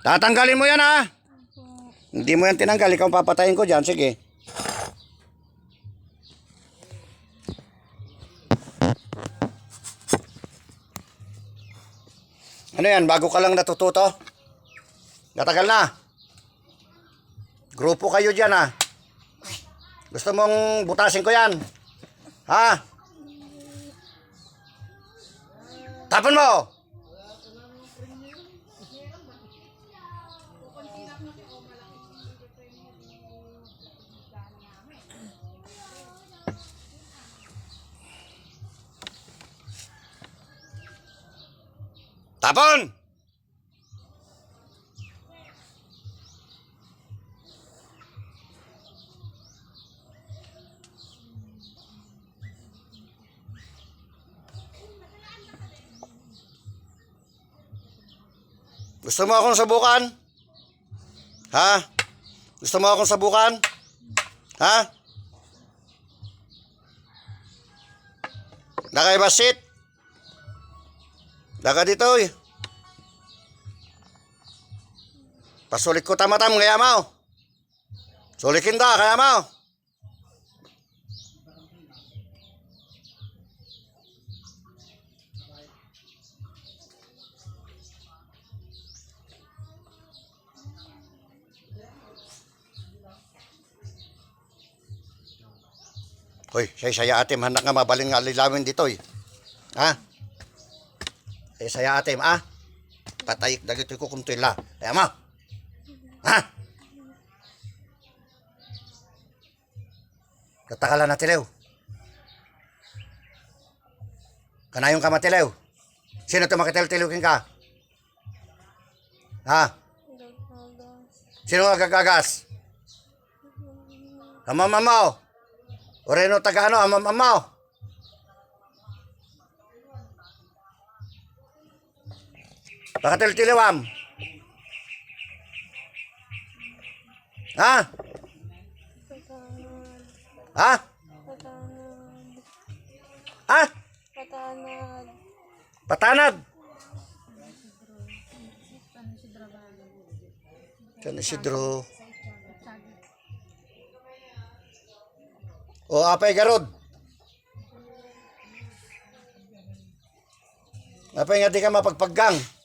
Tatanggalin mo yan ha. Hindi mo yan tinanggal. Ikaw papatayin ko dyan. Sige. Ano yan? Bago ka lang natututo? Natagal na. Grupo kayo dyan ha. Gusto mong butasin ko yan? Ha? Tapon mo! Tapon! Gusto mo akong sabukan? Ha? Gusto mo akong sabukan? Ha? Nakaibasit? Daga dito eh. Pasulik ko tamatam kaya mo. Sulikin da kaya mo. Hoy, say saya atim hanak nga mabalin nga lilawin dito eh. Ha? Say saya atim ah. Patay dagito ko kung tila. Kaya mo. Ha? Katakala na tilew. Kanayong ka matilew. Sino to makitil-tilawin ka? Ha? Sino nga gagagas? Amam mo. Oreno taga ano, amam mo. Pakatil-tilawam. Ha? Ha? Ha? Patanad. Patanad. San Isidro. O apay garod. Apay nga di ka mapagpaggang.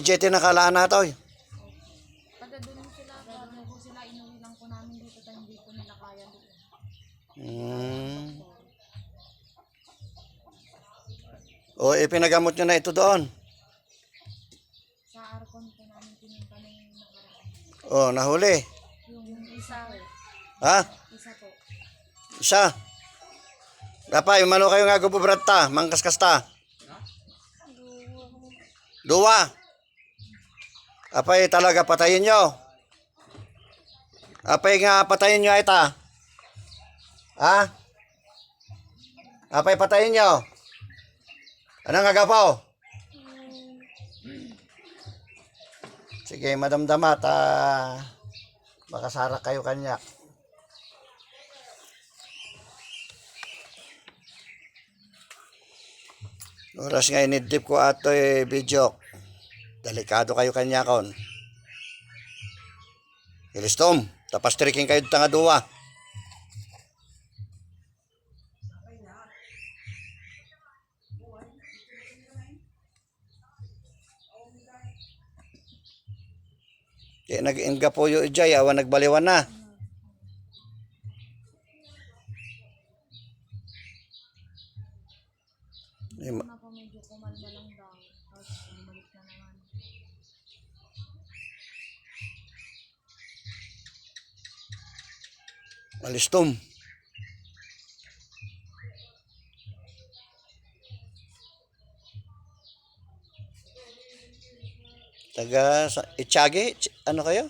DJ tinakalaan na to. Taga doon sila, ano po sila, inuwi lang po namin dito, tayo hindi po nila kaya doon. Hmm. O, ipinagamot nyo na ito doon. Sa Arcon po namin pinunta na yung nakaraan. O, nahuli. Yung isa, Ha? isa po. Isa. Dapay, mano kayo nga gububrat ta, mangkaskas ta. Duwa. Apay talaga patayin nyo. Apay nga patayin nyo ita. Ha? Apay patayin nyo. Anong agapaw? Sige, madamdama ta makasara kayo kanya. Oras nga inidip ko ato eh, video. Delikado kayo kanya kon. Ilistom, tapas triking kayo tanga duwa. Kaya nag-inga po yung ijay, awan nagbaliwan na. Eh, ma- Una po medyo kumalma lang daw. Tapos bumalik na naman. Malistom. Taga Itchagi? Ch- Ano kayo?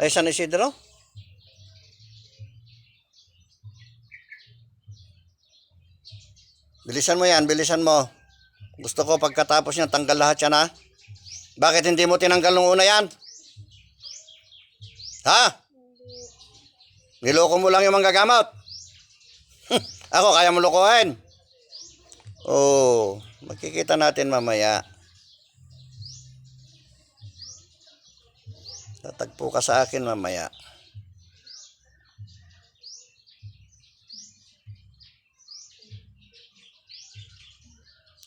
Ay, San Isidro? Bilisan mo yan, bilisan mo. Gusto ko pagkatapos niya, tanggal lahat yan ha. Bakit hindi mo tinanggal nung una yan? Ha? Niloko mo lang yung manggagamot. Ako, kaya mo lokohin? Oh, makikita natin mamaya. Tatagpo ka sa akin mamaya.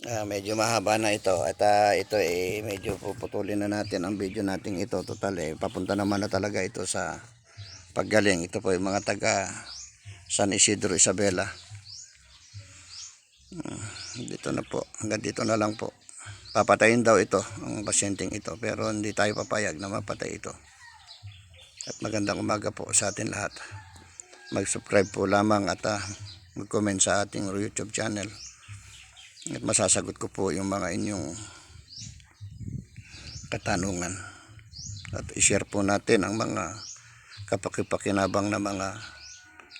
Ah, medyo mahaba na ito. At ah, ito eh, medyo puputulin na natin ang video natin ito. Total eh, papunta naman na talaga ito sa paggaling. Ito po yung mga taga San Isidro Isabela. Ah, dito na po. Hanggang dito na lang po. Papatayin daw ito, ang pasyenteng ito. Pero hindi tayo papayag na mapatay ito. At magandang umaga po sa atin lahat. Mag-subscribe po lamang at ah, mag-comment sa ating YouTube channel. At masasagot ko po yung mga inyong katanungan. At i-share po natin ang mga kapakipakinabang na mga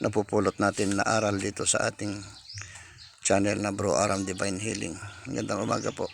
napupulot natin na aral dito sa ating channel na Bro Aram Divine Healing. Magandang umaga po.